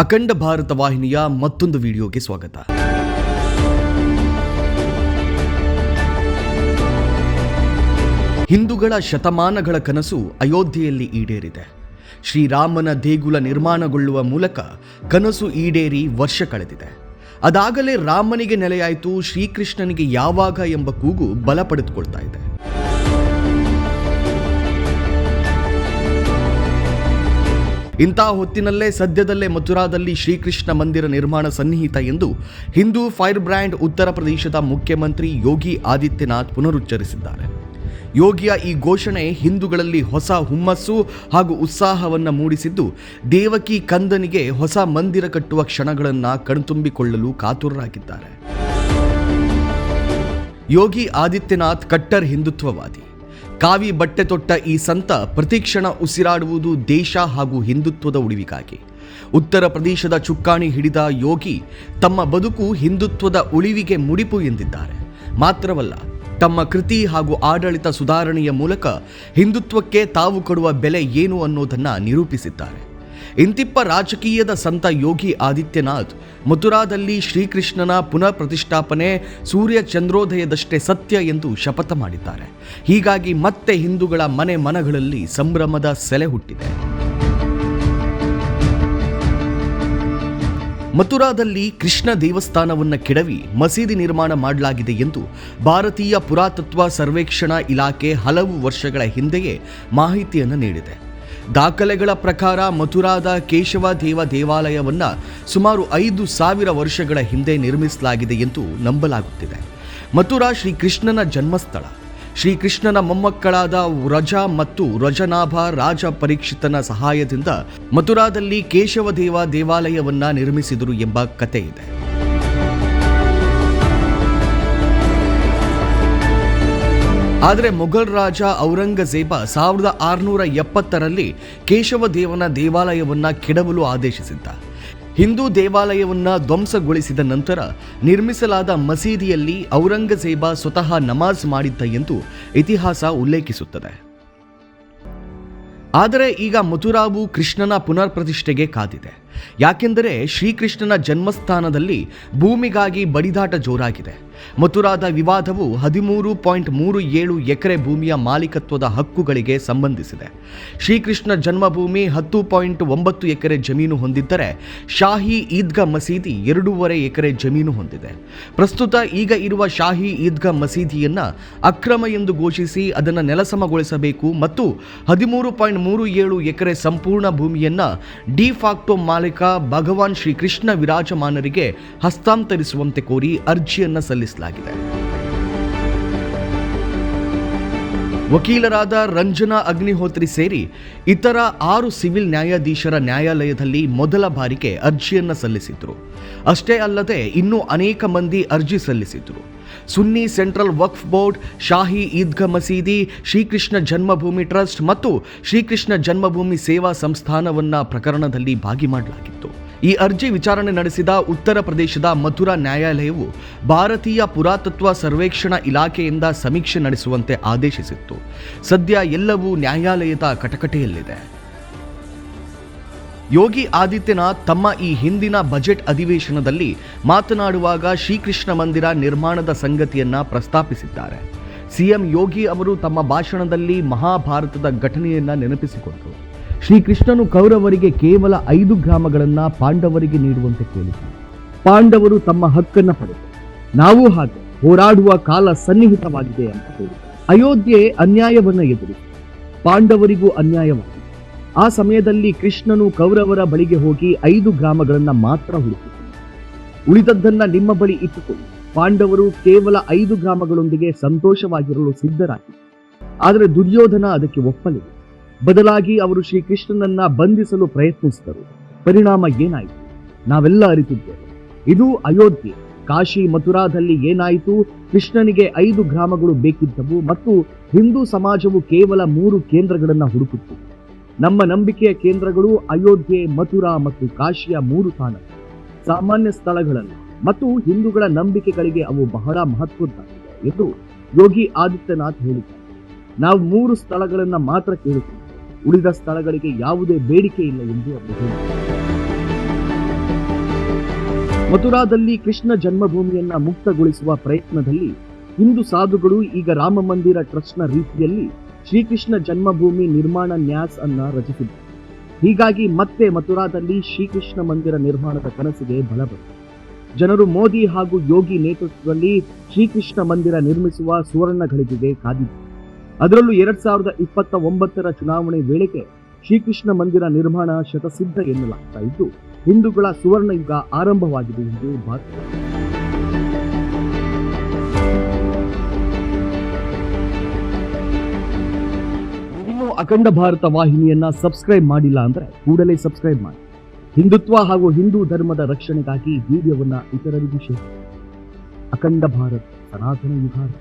ಅಖಂಡ ಭಾರತ ವಾಹಿನಿಯ ಮತ್ತೊಂದು ವಿಡಿಯೋಗೆ ಸ್ವಾಗತ. ಹಿಂದೂಗಳ ಶತಮಾನಗಳ ಕನಸು ಅಯೋಧ್ಯೆಯಲ್ಲಿ ಈಡೇರಿದೆ. ಶ್ರೀರಾಮನ ದೇಗುಲ ನಿರ್ಮಾಣಗೊಳ್ಳುವ ಮೂಲಕ ಕನಸು ಈಡೇರಿ ವರ್ಷ ಕಳೆದಿದೆ. ಅದಾಗಲೇ ರಾಮನಿಗೆ ನೆಲೆಯಾಯಿತು ಶ್ರೀಕೃಷ್ಣನಿಗೆ ಯಾವಾಗ ಎಂಬ ಕೂಗು ಬಲ ಪಡೆದುಕೊಳ್ತಾ ಇದೆ. ಇಂಥ ಹೊತ್ತಿನಲ್ಲೇ ಸದ್ಯದಲ್ಲೇ ಮಥುರಾದಲ್ಲಿ ಶ್ರೀಕೃಷ್ಣ ಮಂದಿರ ನಿರ್ಮಾಣ ಸನ್ನಿಹಿತ ಎಂದು ಹಿಂದೂ ಫೈರ್ ಬ್ರ್ಯಾಂಡ್ ಉತ್ತರ ಪ್ರದೇಶದ ಮುಖ್ಯಮಂತ್ರಿ ಯೋಗಿ ಆದಿತ್ಯನಾಥ್ ಪುನರುಚ್ಚರಿಸಿದ್ದಾರೆ. ಯೋಗಿಯ ಈ ಘೋಷಣೆ ಹಿಂದೂಗಳಲ್ಲಿ ಹೊಸ ಹುಮ್ಮಸ್ಸು ಹಾಗೂ ಉತ್ಸಾಹವನ್ನು ಮೂಡಿಸಿದ್ದು, ದೇವಕಿ ಕಂದನಿಗೆ ಹೊಸ ಮಂದಿರ ಕಟ್ಟುವ ಕ್ಷಣಗಳನ್ನು ಕಣ್ತುಂಬಿಕೊಳ್ಳಲು ಕಾತುರರಾಗಿದ್ದಾರೆ. ಯೋಗಿ ಆದಿತ್ಯನಾಥ್ ಕಟ್ಟರ್ ಹಿಂದುತ್ವವಾದಿ. ಕಾವಿ ಬಟ್ಟೆ ತೊಟ್ಟ ಈ ಸಂತ ಪ್ರತಿಕ್ಷಣ ಉಸಿರಾಡುವುದು ದೇಶ ಹಾಗೂ ಹಿಂದುತ್ವದ ಉಳಿವಿಗಾಗಿ. ಉತ್ತರ ಪ್ರದೇಶದ ಚುಕ್ಕಾಣಿ ಹಿಡಿದ ಯೋಗಿ ತಮ್ಮ ಬದುಕು ಹಿಂದುತ್ವದ ಉಳಿವಿಗೆ ಮುಡಿಪು ಎಂದಿದ್ದಾರೆ. ಮಾತ್ರವಲ್ಲ, ತಮ್ಮ ಕೃತಿ ಹಾಗೂ ಆಡಳಿತ ಸುಧಾರಣೆಯ ಮೂಲಕ ಹಿಂದುತ್ವಕ್ಕೆ ತಾವು ಕೊಡುವ ಬೆಲೆ ಏನು ಅನ್ನೋದನ್ನು ನಿರೂಪಿಸಿದ್ದಾರೆ. ಇಂತಿಪ್ಪ ರಾಜಕೀಯದ ಸಂತ ಯೋಗಿ ಆದಿತ್ಯನಾಥ್. ಮಥುರಾದಲ್ಲಿ ಶ್ರೀಕೃಷ್ಣನ ಪುನಃ ಪ್ರತಿಷ್ಠಾಪನೆ ಸೂರ್ಯ ಚಂದ್ರೋದಯದಷ್ಟೇ ಸತ್ಯ ಎಂದು ಶಪಥ ಮಾಡಿದ್ದಾರೆ. ಹೀಗಾಗಿ ಮತ್ತೆ ಹಿಂದೂಗಳ ಮನೆ ಮನಗಳಲ್ಲಿ ಸಂಭ್ರಮದ ಸೆಲೆ ಹುಟ್ಟಿದೆ. ಮಥುರಾದಲ್ಲಿ ಕೃಷ್ಣ ದೇವಸ್ಥಾನವನ್ನು ಕೆಡವಿ ಮಸೀದಿ ನಿರ್ಮಾಣ ಮಾಡಲಾಗಿದೆ ಎಂದು ಭಾರತೀಯ ಪುರಾತತ್ವ ಸರ್ವೇಕ್ಷಣಾ ಇಲಾಖೆ ಹಲವು ವರ್ಷಗಳ ಹಿಂದೆಯೇ ಮಾಹಿತಿಯನ್ನು ನೀಡಿದೆ. ದಾಖಲೆಗಳ ಪ್ರಕಾರ ಮಥುರಾದ ಕೇಶವ ದೇವ ದೇವಾಲಯವನ್ನು ಸುಮಾರು ಐದು ಸಾವಿರ ವರ್ಷಗಳ ಹಿಂದೆ ನಿರ್ಮಿಸಲಾಗಿದೆ ಎಂದು ನಂಬಲಾಗುತ್ತಿದೆ. ಮಥುರಾ ಶ್ರೀಕೃಷ್ಣನ ಜನ್ಮಸ್ಥಳ. ಶ್ರೀಕೃಷ್ಣನ ಮೊಮ್ಮಕ್ಕಳಾದ ವ್ರಜ ಮತ್ತು ರಜನಾಭ ರಾಜ ಪರೀಕ್ಷಿತನ ಸಹಾಯದಿಂದ ಮಥುರಾದಲ್ಲಿ ಕೇಶವದೇವ ದೇವಾಲಯವನ್ನು ನಿರ್ಮಿಸಿದರು ಎಂಬ ಕಥೆ ಇದೆ ಆದರೆ ಮೊಘಲ್ ರಾಜ ಔರಂಗಜೇಬ ಸಾವಿರದ ಆರುನೂರ ಎಪ್ಪತ್ತರಲ್ಲಿ ಕೇಶವದೇವನ ದೇವಾಲಯವನ್ನು ಕೆಡವಲು ಆದೇಶಿಸಿದ್ದ. ಹಿಂದೂ ದೇವಾಲಯವನ್ನು ಧ್ವಂಸಗೊಳಿಸಿದ ನಂತರ ನಿರ್ಮಿಸಲಾದ ಮಸೀದಿಯಲ್ಲಿ ಔರಂಗಜೇಬ ಸ್ವತಃ ನಮಾಜ್ ಮಾಡಿದ್ದ ಎಂದು ಇತಿಹಾಸ ಉಲ್ಲೇಖಿಸುತ್ತದೆ. ಆದರೆ ಈಗ ಮಥುರಾವು ಕೃಷ್ಣನ ಪುನರ್ ಪ್ರತಿಷ್ಠೆಗೆ ಕಾದಿದೆ. ಯಾಕೆಂದರೆ ಶ್ರೀಕೃಷ್ಣನ ಜನ್ಮಸ್ಥಾನದಲ್ಲಿ ಭೂಮಿಗಾಗಿ ಬಡಿದಾಟ ಜೋರಾಗಿದೆ. ಮಥುರಾದ ವಿವಾದವು ಹದಿಮೂರು ಪಾಯಿಂಟ್ ಮೂರು ಏಳು ಎಕರೆ ಭೂಮಿಯ ಮಾಲೀಕತ್ವದ ಹಕ್ಕುಗಳಿಗೆ ಸಂಬಂಧಿಸಿದೆ. ಶ್ರೀಕೃಷ್ಣ ಜನ್ಮಭೂಮಿ ಹತ್ತು ಪಾಯಿಂಟ್ ಒಂಬತ್ತು ಎಕರೆ ಜಮೀನು ಹೊಂದಿದ್ದರೆ ಶಾಹಿ ಈದ್ಗಾ ಮಸೀದಿ ಎರಡೂವರೆ ಎಕರೆ ಜಮೀನು ಹೊಂದಿದೆ. ಪ್ರಸ್ತುತ ಈಗ ಇರುವ ಶಾಹಿ ಈದ್ಗಾ ಮಸೀದಿಯನ್ನ ಅಕ್ರಮ ಎಂದು ಘೋಷಿಸಿ ಅದನ್ನು ನೆಲಸಮಗೊಳಿಸಬೇಕು ಮತ್ತು ಹದಿಮೂರು ಪಾಯಿಂಟ್ ಮೂರು ಏಳು ಎಕರೆ ಸಂಪೂರ್ಣ ಭೂಮಿಯನ್ನ ಡಿಫಾಕ್ಟೋ ಮಾಲೀಕ ಭಗವಾನ್ ಶ್ರೀಕೃಷ್ಣ ವಿರಾಜಮಾನರಿಗೆ ಹಸ್ತಾಂತರಿಸುವಂತೆ ಕೋರಿ ಅರ್ಜಿಯನ್ನು ಸಲ್ಲಿಸಲಾಗಿದೆ. ವಕೀಲರಾದ ರಂಜನಾ ಅಗ್ನಿಹೋತ್ರಿ ಸೇರಿ ಇತರ ಆರು ಸಿವಿಲ್ ನ್ಯಾಯಾಧೀಶರ ನ್ಯಾಯಾಲಯದಲ್ಲಿ ಮೊದಲ ಬಾರಿಗೆ ಅರ್ಜಿಯನ್ನು ಸಲ್ಲಿಸಿದ್ರು. ಅಷ್ಟೇ ಅಲ್ಲದೆ ಇನ್ನೂ ಅನೇಕ ಮಂದಿ ಅರ್ಜಿ ಸಲ್ಲಿಸಿದ್ರು. ಸುನ್ನಿ ಸೆಂಟ್ರಲ್ ವಕ್ಫ್ ಬೋರ್ಡ್, ಶಾಹಿ ಈದ್ಗಾ ಮಸೀದಿ, ಶ್ರೀಕೃಷ್ಣ ಜನ್ಮಭೂಮಿ ಟ್ರಸ್ಟ್ ಮತ್ತು ಶ್ರೀಕೃಷ್ಣ ಜನ್ಮಭೂಮಿ ಸೇವಾ ಸಂಸ್ಥಾನವನ್ನ ಪ್ರಕರಣದಲ್ಲಿ ಭಾಗಿ ಮಾಡಲಾಗಿತ್ತು. ಈ ಅರ್ಜಿ ವಿಚಾರಣೆ ನಡೆಸಿದ ಉತ್ತರ ಪ್ರದೇಶದ ಮಥುರಾ ನ್ಯಾಯಾಲಯವು ಭಾರತೀಯ ಪುರಾತತ್ವ ಸರ್ವೇಕ್ಷಣಾ ಇಲಾಖೆಯಿಂದ ಸಮೀಕ್ಷೆ ನಡೆಸುವಂತೆ ಆದೇಶಿಸಿತ್ತು. ಸದ್ಯ ಎಲ್ಲವೂ ನ್ಯಾಯಾಲಯದ ಕಟಕಟೆಯಲ್ಲಿದೆ. ಯೋಗಿ ಆದಿತ್ಯನಾಥ್ ತಮ್ಮ ಈ ಹಿಂದಿನ ಬಜೆಟ್ ಅಧಿವೇಶನದಲ್ಲಿ ಮಾತನಾಡುವಾಗ ಶ್ರೀಕೃಷ್ಣ ಮಂದಿರ ನಿರ್ಮಾಣದ ಸಂಗತಿಯನ್ನ ಪ್ರಸ್ತಾಪಿಸಿದ್ದಾರೆ. ಸಿಎಂ ಯೋಗಿ ಅವರು ತಮ್ಮ ಭಾಷಣದಲ್ಲಿ ಮಹಾಭಾರತದ ಘಟನೆಯನ್ನ ನೆನಪಿಸಿಕೊಂಡರು. ಶ್ರೀಕೃಷ್ಣನು ಕೌರವರಿಗೆ ಕೇವಲ ಐದು ಗ್ರಾಮಗಳನ್ನ ಪಾಂಡವರಿಗೆ ನೀಡುವಂತೆ ಕೇಳಿದರು. ಪಾಂಡವರು ತಮ್ಮ ಹಕ್ಕನ್ನ ಪಡೆದರು. ನಾವು ಹಾಗೆ ಹೋರಾಡುವ ಕಾಲ ಸನ್ನಿಹಿತವಾಗಿದೆ ಅಂತ ಹೇಳಿದರು. ಅಯೋಧ್ಯೆ ಅನ್ಯಾಯವನ್ನ ಎದುರಿಸಿತು. ಪಾಂಡವರಿಗೂ ಅನ್ಯಾಯವಾಗಿದೆ. ಆ ಸಮಯದಲ್ಲಿ ಕೃಷ್ಣನು ಕೌರವರ ಬಳಿಗೆ ಹೋಗಿ ಐದು ಗ್ರಾಮಗಳನ್ನು ಮಾತ್ರ ಹುಡುಕಿದನು ಉಳಿದದ್ದನ್ನ ನಿಮ್ಮ ಬಳಿ ಇಟ್ಟುಕೊಂಡು ಪಾಂಡವರು ಕೇವಲ ಐದು ಗ್ರಾಮಗಳೊಂದಿಗೆ ಸಂತೋಷವಾಗಿರಲು ಸಿದ್ಧರಾಗಿ. ಆದರೆ ದುರ್ಯೋಧನ ಅದಕ್ಕೆ ಒಪ್ಪಲಿಲ್ಲ. ಬದಲಾಗಿ ಅವರು ಶ್ರೀಕೃಷ್ಣನನ್ನ ಬಂಧಿಸಲು ಪ್ರಯತ್ನಿಸಿದರು. ಪರಿಣಾಮ ಏನಾಯಿತು? ನಾವೆಲ್ಲ ಅರಿತಿದ್ದೇವೆ. ಇದು ಅಯೋಧ್ಯೆ. ಕಾಶಿ ಮಥುರಾದಲ್ಲಿ ಏನಾಯಿತು? ಕೃಷ್ಣನಿಗೆ ಐದು ಗ್ರಾಮಗಳು ಬೇಕಿದ್ದವು ಮತ್ತು ಹಿಂದೂ ಸಮಾಜವು ಕೇವಲ ಮೂರು ಕೇಂದ್ರಗಳನ್ನು ಹುಡುಕಿತ್ತು ನಮ್ಮ ನಂಬಿಕೆಯ ಕೇಂದ್ರಗಳು ಅಯೋಧ್ಯೆ, ಮಥುರಾ ಮತ್ತು ಕಾಶಿಯ ಮೂರು ತಾಣ. ಸಾಮಾನ್ಯ ಸ್ಥಳಗಳಲ್ಲಿ ಮತ್ತು ಹಿಂದೂಗಳ ನಂಬಿಕೆಗಳಿಗೆ ಅವು ಬಹಳ ಮಹತ್ವದ್ದಾಗಿದೆ ಎಂದು ಯೋಗಿ ಆದಿತ್ಯನಾಥ್ ಹೇಳಿದ್ದಾರೆ. ನಾವು ಮೂರು ಸ್ಥಳಗಳನ್ನು ಮಾತ್ರ ಕೇಳುತ್ತೇವೆ ಉಳಿದ ಸ್ಥಳಗಳಿಗೆ ಯಾವುದೇ ಬೇಡಿಕೆ ಇಲ್ಲ ಎಂದು ಅವರು ಹೇಳಿದ್ದಾರೆ. ಮಥುರಾದಲ್ಲಿ ಕೃಷ್ಣ ಜನ್ಮಭೂಮಿಯನ್ನು ಮುಕ್ತಗೊಳಿಸುವ ಪ್ರಯತ್ನದಲ್ಲಿ ಹಿಂದೂ ಸಾಧುಗಳು ಈಗ ರಾಮ ಮಂದಿರ ಟ್ರಸ್ಟ್ನ ರೀತಿಯಲ್ಲಿ ಶ್ರೀಕೃಷ್ಣ ಜನ್ಮಭೂಮಿ ನಿರ್ಮಾಣ ನ್ಯಾಸ್ ಅನ್ನ ರಚಿಸಿದರು ಹೀಗಾಗಿ ಮತ್ತೆ ಮಥುರಾದಲ್ಲಿ ಶ್ರೀಕೃಷ್ಣ ಮಂದಿರ ನಿರ್ಮಾಣದ ಕನಸಿಗೆ ಬಲ ಬಂತು. ಜನರು ಮೋದಿ ಹಾಗೂ ಯೋಗಿ ನೇತೃತ್ವದಲ್ಲಿ ಶ್ರೀಕೃಷ್ಣ ಮಂದಿರ ನಿರ್ಮಿಸುವ ಸುವರ್ಣ ಘಳಿಗೆಗೆ ಕಾದಿದ್ದರು ಅದರಲ್ಲೂ ಎರಡ್ ಸಾವಿರದ ಇಪ್ಪತ್ತ ಒಂಬತ್ತರ ಚುನಾವಣೆ ವೇಳೆಗೆ ಶ್ರೀಕೃಷ್ಣ ಮಂದಿರ ನಿರ್ಮಾಣ ಶತಸಿದ್ಧ ಎನ್ನಲಾಗ್ತಾ ಇದ್ದು, ಹಿಂದೂಗಳ ಸುವರ್ಣ ಯುಗ ಆರಂಭವಾಗಿದೆ ಎಂದು ಭಾರತ ಅಖಂಡ ಭಾರತ ವಾಹಿನಿಯನ್ನ ಸಬ್ಸ್ಕ್ರೈಬ್ ಮಾಡಿಲ್ಲ ಅಂದ್ರೆ ಕೂಡಲೇ ಸಬ್ಸ್ಕ್ರೈಬ್ ಮಾಡಿ. ಹಿಂದುತ್ವ ಹಾಗೂ ಹಿಂದೂ ಧರ್ಮದ ರಕ್ಷಣೆಗಾಗಿ ವಿಡಿಯೋವನ್ನ ಇತರರಿಗೂ ಶೇರ್ ಅಖಂಡ ಭಾರತ್, ಸನಾತನ ಯುಗಾರ್ಥ